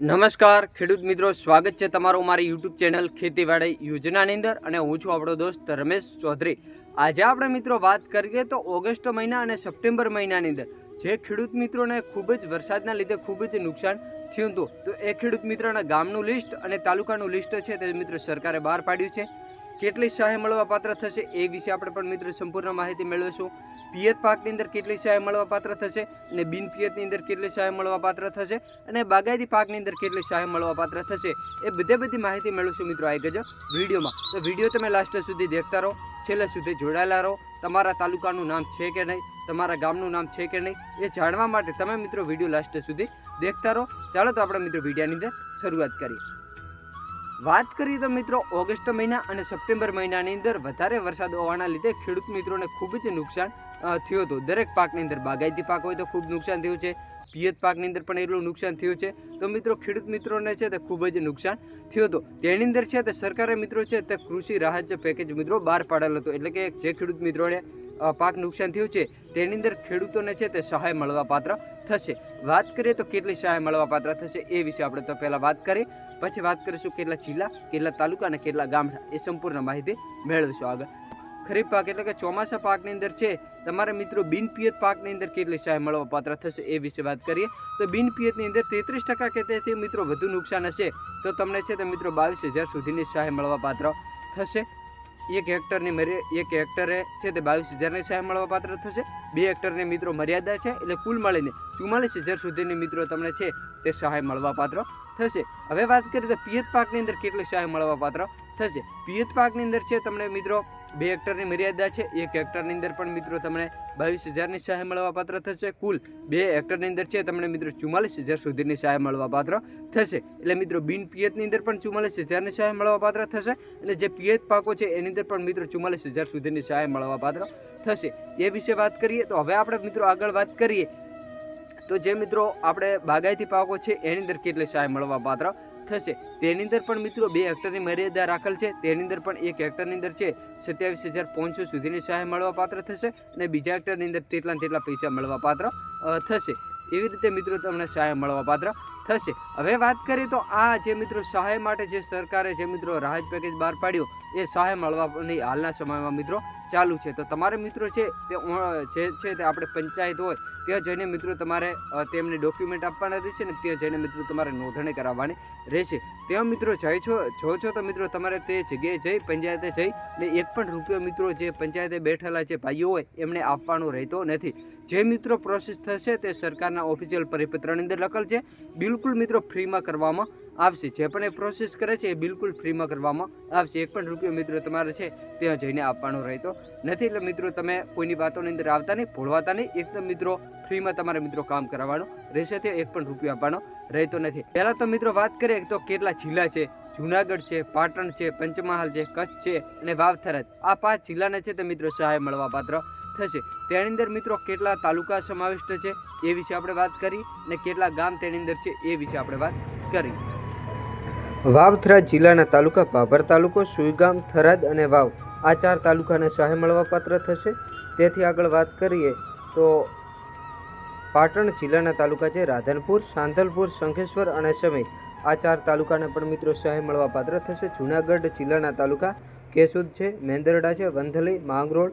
નમસ્કાર, ખેડૂત મિત્રો, સ્વાગત છે તમારું મારી યુટ્યુબ ચેનલ ખેતીવાડી યોજનાની અંદર અને હું છું આપણો દોસ્ત રમેશ ચૌધરી. આજે આપણે મિત્રો વાત કરીએ તો ઓગસ્ટ મહિના અને સપ્ટેમ્બર મહિનાની અંદર જે ખેડૂત મિત્રોને ખૂબ જ વરસાદના લીધે ખૂબ જ નુકસાન થયું હતું, તો એ ખેડૂત મિત્રોના ગામનું લિસ્ટ અને તાલુકાનું લિસ્ટ છે તે મિત્રો સરકારે બહાર પાડ્યું છે. કેટલી સહાય મળવા પાત્ર થશે એ વિશે આપણે પણ મિત્રો સંપૂર્ણ માહિતી મેળવીશું. પિયત પાકની અંદર કેટલી સહાય મળવા પાત્ર થશે અને બિન પિયતની અંદર કેટલી સહાય મળવા પાત્ર થશે અને બાગાયતી પાકની અંદર કેટલી સહાય મળવા પાત્ર થશે એ બધે બધી માહિતી મેળવશું મિત્રો આવી ગયો વિડીયોમાં. તો વીડિયો તમે લાસ્ટ સુધી દેખતા રહો, છેલ્લે સુધી જોડાયેલા રહો. તમારા તાલુકાનું નામ છે કે નહીં, તમારા ગામનું નામ છે કે નહીં, એ જાણવા માટે તમે મિત્રો વીડિયો લાસ્ટ સુધી દેખતા રહો. ચાલો તો આપણે મિત્રો વિડીયાની અંદર શરૂઆત કરીએ. વાત કરીએ તો મિત્રો ઓગસ્ટ મહિના અને સપ્ટેમ્બર મહિનાની અંદર વધારે વરસાદ હોવાના લીધે ખેડૂત મિત્રોને ખૂબ જ નુકસાન થયું હતું. દરેક પાકની અંદર બાગાયતી પાક હોય તો ખૂબ નુકસાન થયું છે. પિયત પાકની અંદર પણ એટલું નુકસાન થયું છે. તો મિત્રો, ખેડૂત મિત્રોને છે તે ખૂબ જ નુકસાન થયું હતું. તેની અંદર છે તે સરકારે મિત્રો છે તે કૃષિ રાહત પેકેજ મિત્રો બહાર પાડેલ હતું. એટલે કે જે ખેડૂત મિત્રોને પાક નુકસાન થયું છે, તેની અંદર ખેડૂતોને છે તે સહાય મળવા પાત્ર થશે. વાત કરીએ તો કેટલી સહાય મળવા પાત્ર થશે એ વિશે આપણે તો પહેલાં વાત કરીએ પછી વાત કરીશું કેટલા જિલ્લા, કેટલા તાલુકા અને કેટલા ગામડા. એ સંપૂર્ણ માહિતી મેળવીશું આગળ. ખરીફ પાક એટલે કે ચોમાસા પાકની અંદર છે, તમારા મિત્રો બિનપિયત પાકની અંદર કેટલી સહાય મળવા પાત્ર થશે એ વિશે વાત કરીએ. તો બિનપિયતની અંદર તેત્રીસ ટકા કે તેથી મિત્રો વધુ નુકસાન હશે, તો તમને છે તે મિત્રો બાવીસ હજાર સુધીની સહાય મળવા પાત્ર થશે. એક હેક્ટરની મર્યા, એક હેક્ટરે છે તે બાવીસ હજારની સહાય મળવા પાત્ર થશે. બે હેક્ટરની મિત્રો મર્યાદા છે, એટલે કુલ મળીને ચુમ્માલીસ હજાર સુધીની મિત્રો તમને છે તે સહાય મળવા પાત્ર થશે. હવે વાત કરીએ તો પિયત પાકની અંદર કેટલી સહાય મળવા પાત્ર થશે. પિયત પાકની અંદર છે તમને મિત્રો બે હેક્ટરની મર્યાદા છે. એક હેક્ટરની અંદર પણ મિત્રો તમને બાવીસ હજારની સહાય મળવા પાત્ર થશે. કુલ બે હેક્ટરની અંદર છે તમને મિત્રો ચુમ્માલીસ હજાર સુધીની સહાય મળવા પાત્ર થશે. એટલે મિત્રો બિન પિયતની અંદર પણ ચુમ્માલીસ હજારની સહાય મળવા પાત્ર થશે. અને જે પિયત પાકો છે એની અંદર પણ મિત્રો ચુમ્માલીસ હજાર સુધીની સહાય મળવા પાત્ર થશે. એ વિશે વાત કરીએ તો હવે આપણે મિત્રો આગળ વાત કરીએ. તો જે મિત્રો આપણે બાગાયતી પાકો છે એની અંદર કેટલી સહાય મળવા પાત્ર થશે. તેની અંદર પણ મિત્રો બે હેક્ટરની મર્યાદા રાખેલ છે. તેની અંદર પણ એક હેક્ટરની અંદર છે, સત્યાવીસ હજાર પાંચસો સુધીની સહાય મળવા પાત્ર થશે અને બીજા હેક્ટરની અંદર તેટલા તેટલા પૈસા મળવા પાત્ર થશે. એવી રીતે મિત્રો તમને સહાય મળવા પાત્ર થશે. હવે વાત કરીએ તો આ જે મિત્રો સહાય માટે જે સરકારે જે મિત્રો રાહત પેકેજ બહાર પાડ્યો એ સહાય મળવાની હાલના સમયમાં મિત્રો ચાલુ છે. તો તમારે મિત્રો છે તે જે છે તે આપણે પંચાયત હોય ત્યાં જઈને મિત્રો તમારે તેમને ડોક્યુમેન્ટ આપવાના રહેશે ને ત્યાં જઈને મિત્રો તમારે નોંધણી કરાવવાની રહેશે. ત્યાં મિત્રો જાય છો, જો છો તો મિત્રો તમારે તે જગ્યાએ જઈ, પંચાયતે જઈ ને એક પણ રૂપિયો મિત્રો જે પંચાયતે બેઠેલા જે ભાઈઓ હોય એમને આપવાનો રહેતો નથી. જે મિત્રો પ્રોસેસ થશે તે સરકારના ઓફિશિયલ પરિપત્રની અંદર લખેલ છે. બિલકુલ મિત્રો ફ્રીમાં કરવામાં આવશે. જે પણ એ પ્રોસેસ કરે છે એ બિલકુલ ફ્રીમાં કરવામાં આવશે. એક પણ રૂપિયો મિત્રો તમારે છે ત્યાં જઈને આપવાનો રહેતો નથી એટલે મિત્રો તમે કોઈની વાતોની અંદર આવતા નહીં, ભોળવાતા નહીં. એકદમ મિત્રો ફ્રીમાં તમારે મિત્રો કામ કરાવવાનું રહેશે ત્યાં એક પણ રૂપિયો આપવાનો રહેતો નથી. પહેલાં તો મિત્રો વાત કરીએ તો કેટલા જિલ્લા છે? જુનાગઢ છે, પાટણ છે, પંચમહાલ છે, કચ્છ છે અને વાવથરાજ. આ પાંચ જિલ્લાને છે તે મિત્રો સહાય મળવા પાત્ર થશે. તેની અંદર મિત્રો કેટલા તાલુકા સમાવિષ્ટ છે એ વિશે આપણે વાત કરી અને કેટલા ગામ તેની અંદર છે એ વિશે આપણે વાત કરી. વાવથરા જિલ્લાના તાલુકા ભાભર તાલુકો, સુઈગામ, થરાદ અને વાવ. આ ચાર તાલુકાને સહાય મળવા પાત્ર થશે. તેથી આગળ વાત કરીએ તો પાટણ જિલ્લાના તાલુકા છે રાધનપુર, સાંધલપુર, શંખેશ્વર અને સમય આ ચાર તાલુકાને પણ મિત્રો સહાય મળવા પાત્ર થશે. જુનાગઢ જિલ્લાના તાલુકા કેસુદ છે, મેંદરડા છે, વંથલી, માંગરોળ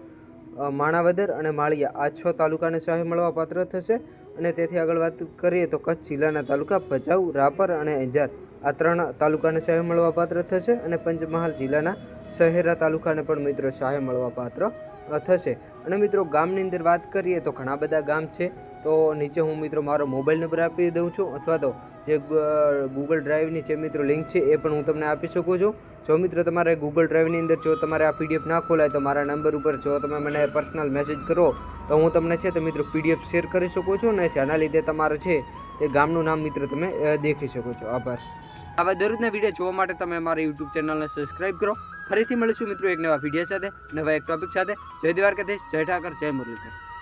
માણાવદર અને માળિયા. આ છ તાલુકાને સહાય મળવા પાત્ર થશે. અને તેથી આગળ વાત કરીએ તો કચ્છ જિલ્લાના તાલુકા ભચાઉ રાપર અને અંજાર આ ત્રણ તાલુકાને સહાય મળવા પાત્ર થશે અને પંચમહાલ જિલ્લાના શહેરા તાલુકાને પણ મિત્રો સહાય મળવા પાત્ર થશે. અને મિત્રો, ગામની અંદર વાત કરીએ તો ઘણા બધા ગામ છે. તો નીચે હું મિત્રો મારો મોબાઈલ નંબર આપી દઉં છું અથવા તો જે ગૂગલ ડ્રાઈવની જે મિત્રો લિંક છે એ પણ હું તમને આપી શકું છું. જો મિત્રો તમારે ગૂગલ ડ્રાઈવની અંદર જો તમારે આ પીડીએફ ના ખોલાય તો મારા નંબર ઉપર જો તમે મને પર્સનલ મેસેજ કરો તો હું તમને છે તો મિત્રો પીડીએફ શેર કરી શકું છું અને જેના લીધે તમારે છે એ ગામનું નામ મિત્રો તમે દેખી શકો છો. આભાર. આવા દરરોજના વીડિયો જોવા માટે તમે અમારા યુટ્યુબ ચેનલને સબસ્ક્રાઇબ કરો. ફરીથી મળીશું મિત્રો એક નવા વીડિયો સાથે, નવા એક ટોપિક સાથે. જય દ્વારકાધીશ, જય ઠાકર, જય મુરલીધર.